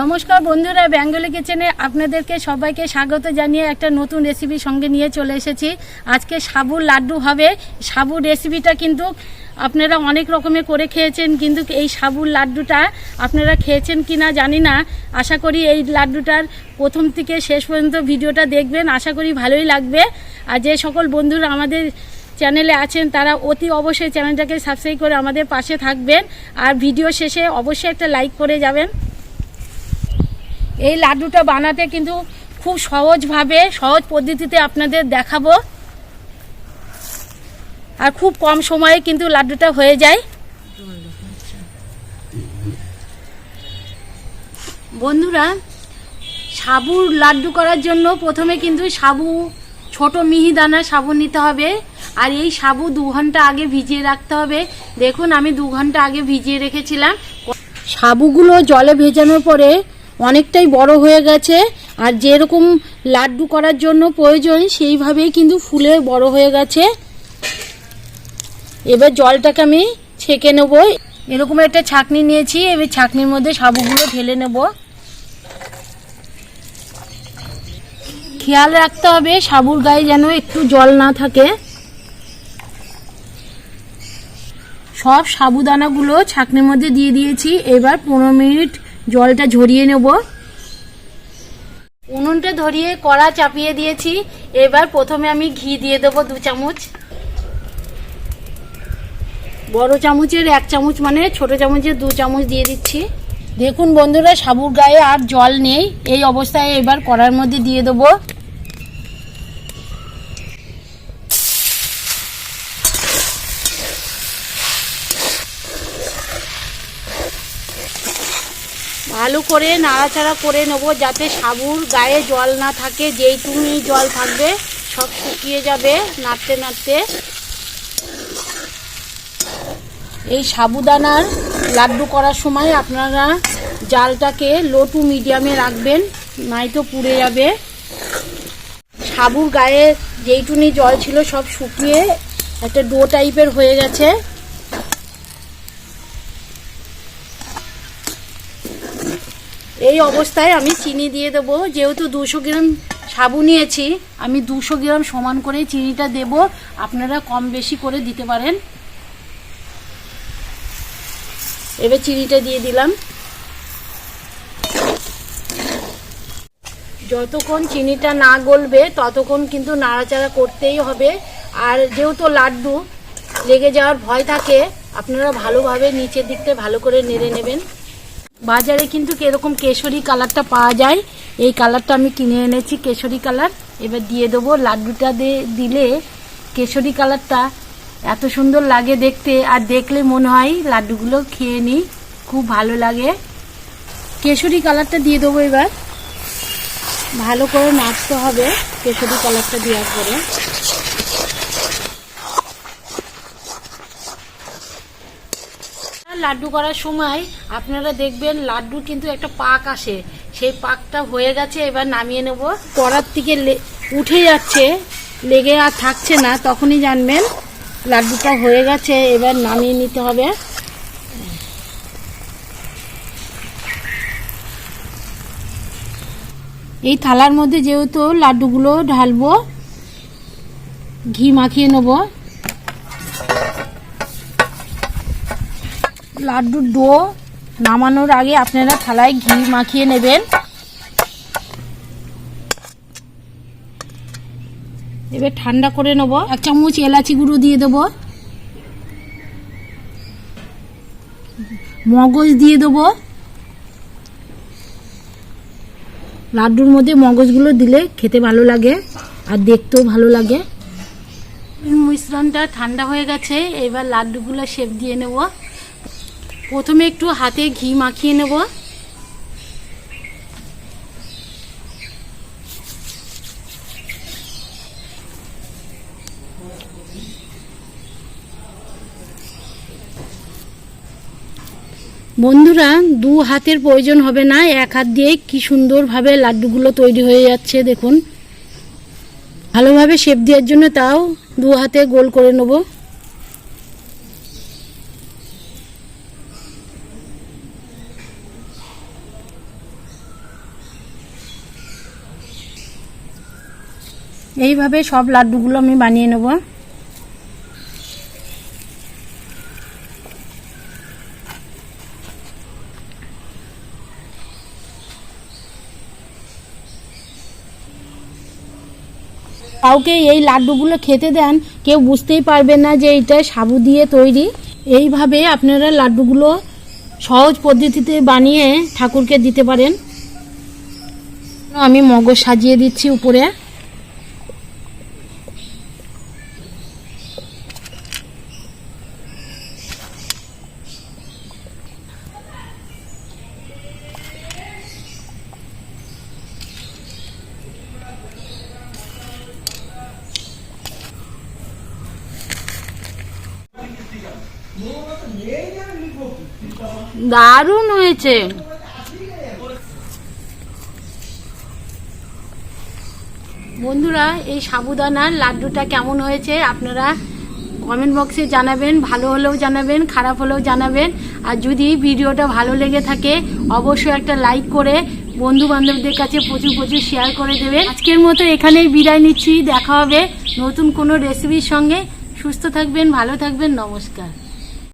নমস্কার বন্ধুরা, বেঙ্গলি কিচেনে আপনাদেরকে সবাইকে স্বাগত জানিয়ে একটা নতুন রেসিপি সঙ্গে নিয়ে চলে এসেছি। আজকে সাবুর লাড্ডু হবে। সাবুর রেসিপিটা কিন্তু আপনারা অনেক রকমের করে খেয়েছেন, কিন্তু এই সাবুর লাড্ডুটা আপনারা খেয়েছেন কি না জানি না। আশা করি এই লাড্ডুটার প্রথম থেকে শেষ পর্যন্ত ভিডিওটা দেখবেন। আশা করি ভালোই লাগবে। আর যে সকল বন্ধুরা আমাদের চ্যানেলে আছেন, তারা অতি অবশ্যই চ্যানেলটাকে সাবস্ক্রাইব করে আমাদের পাশে থাকবেন। আর ভিডিও শেষে অবশ্যই একটা লাইক করে যাবেন। এই লাড্ডুটা বানাতে কিন্তু খুব সহজভাবে, সহজ পদ্ধতিতে আপনাদের দেখাবো। আর খুব কম সময়ে কিন্তু লাড্ডুটা হয়ে যায়। বন্ধুরা, সাবুর লাড্ডু করার জন্য প্রথমে কিন্তু সাবু, ছোট মিহিদানা সাবু নিতে হবে। আর এই সাবু দু ঘণ্টা আগে ভিজিয়ে রাখতে হবে। দেখুন, আমি দু ঘণ্টা আগে ভিজিয়ে রেখেছিলাম। সাবুগুলো জলে ভেজানোর পরে অনেকটাই বড় হয়ে গেছে, আর যেরকম লাড্ডু করার জন্য প্রয়োজন, সেইভাবেই কিন্তু ফুলে বড় হয়ে গেছে। এবার জলটাকে আমি ছেঁকে নেব। এরকম একটা ছাকনি নিয়েছি, এবার ছাকনির মধ্যে সাবুগুলো ঢেলে নেব। খেয়াল রাখতে হবে, সাবুর গায়ে যেন একটু জল না থাকে। সব সাবুদানাগুলো ছাকনির মধ্যে দিয়ে দিয়েছি। এবার পনেরো মিনিট জলটা ঝরিয়ে নেব। উনুনটা ধরিয়ে কড়া চাপিয়ে দিয়েছি। এবার প্রথমে আমি ঘি দিয়ে দেবো দু চামচ। বড় চামচের এক চামচ মানে ছোট চামচের দু চামচ দিয়ে দিচ্ছি। দেখুন বন্ধুরা, সাবুর গায়ে আর জল নেই। এই অবস্থায় এবার কড়ার মধ্যে দিয়ে দেবো ভালো করে, নাড়াচাড়া করে নেব যাতে সাবুর গায়ে জল না থাকে। যেইটুকুনি জল থাকবে, সব শুকিয়ে যাবে নাড়তে নাড়তে। এই সাবুদানার লাড্ডু করার সময় আপনারা জালটাকে লো টু মিডিয়ামে রাখবেন, নয়তো পুড়ে যাবে। সাবুর গায়ে যেইটুনি জল ছিল সব শুকিয়ে একটা ডো টাইপের হয়ে গেছে। এই অবস্থায় আমি চিনি দিয়ে দেবো। যেহেতু দুশো গ্রাম সাবু নিয়েছি, আমি দুশো গ্রাম সমান করে চিনিটা দেব। আপনারা কম বেশি করে দিতে পারেন। এবার চিনিটা দিয়ে দিলাম। যতক্ষণ চিনিটা না গলবে, ততক্ষণ কিন্তু নাড়াচাড়া করতেই হবে। আর যেহেতু লাড্ডু, লেগে যাওয়ার ভয় থাকে, আপনারা ভালোভাবে নিচের দিকটা ভালো করে নেড়ে নেবেন। বাজারে কিন্তু এরকম কেশরি কালারটা পাওয়া যায়, এই কালারটা আমি কিনে এনেছি, কেশরি কালার। এবার দিয়ে দেবো লাড্ডুটা দিলে কেশরি কালারটা এত সুন্দর লাগে দেখতে, আর দেখলে মনে হয় লাড্ডুগুলো খেয়ে নিই, খুব ভালো লাগে। কেশরি কালারটা দিয়ে দেবো এবার। ভালো করে নাচতে হবে, কেশরি কালারটা দেওয়ার পরে। লাড্ডু করার সময় আপনারা দেখবেন লাড্ডু কিন্তু একটা পাক আসে। সেই পাকটা হয়ে গেছে, এবার নামিয়ে নেব। কড়ার থেকে উঠে যাচ্ছে, লেগে আর থাকছে না, তখনই জানবেন লাড্ডুটা হয়ে গেছে, এবার নামিয়ে নিতে হবে। এই থালার মধ্যে যেহেতু লাড্ডুগুলো ঢালবো, ঘি মাখিয়ে নেব। লাড্ডুর ডো নামানোর আগে আপনারা থালায় ঘি মাখিয়ে নেবেন। এবার ঠান্ডা করে নেব। এক চামচ এলাচি গুঁড়ো দিয়ে দেবো। মগজ দিয়ে দেবো। লাড্ডুর মধ্যে মগজগুলো দিলে খেতে ভালো লাগে আর দেখতেও ভালো লাগে। মিশ্রণটা ঠান্ডা হয়ে গেছে, এবার লাড্ডুগুলো শেপ দিয়ে নেব। প্রথমে একটু হাতে ঘি মাখিয়ে নেব। বন্ধুরা, দু হাতের প্রয়োজন হবে না, এক হাত দিয়ে কি সুন্দরভাবে লাড্ডুগুলো তৈরি হয়ে যাচ্ছে, দেখুন। ভালোভাবে শেপ দেওয়ার জন্য তাও দু হাতে গোল করে নেব। এইভাবে সব লাড্ডুগুলো আমি বানিয়ে নেব। কাউকে এই লাড্ডুগুলো খেতে দেন, কেউ বুঝতেই পারবে না যে এটা সাবু দিয়ে তৈরি। এইভাবে আপনারা লাড্ডুগুলো সহজ পদ্ধতিতে বানিয়ে ঠাকুরকে দিতে পারেন। আমি মগজ সাজিয়ে দিচ্ছি উপরে। দারুণ হয়েছে। বন্ধুরা, এই সাবুদানার লাড্ডুটা কেমন হয়েছে আপনারা কমেন্ট বক্সে জানাবেন, ভালো হলেও জানাবেন, খারাপ হলেও জানাবেন। আর যদি ভিডিওটা ভালো লেগে থাকে, অবশ্যই একটা লাইক করে বন্ধু বান্ধবদের কাছে প্রচুর প্রচুর শেয়ার করে দেবেন। আজকের মতো এখানেই বিদায় নিচ্ছি। দেখা হবে নতুন কোনো রেসিপির সঙ্গে। সুস্থ থাকবেন, ভালো থাকবেন, নমস্কার।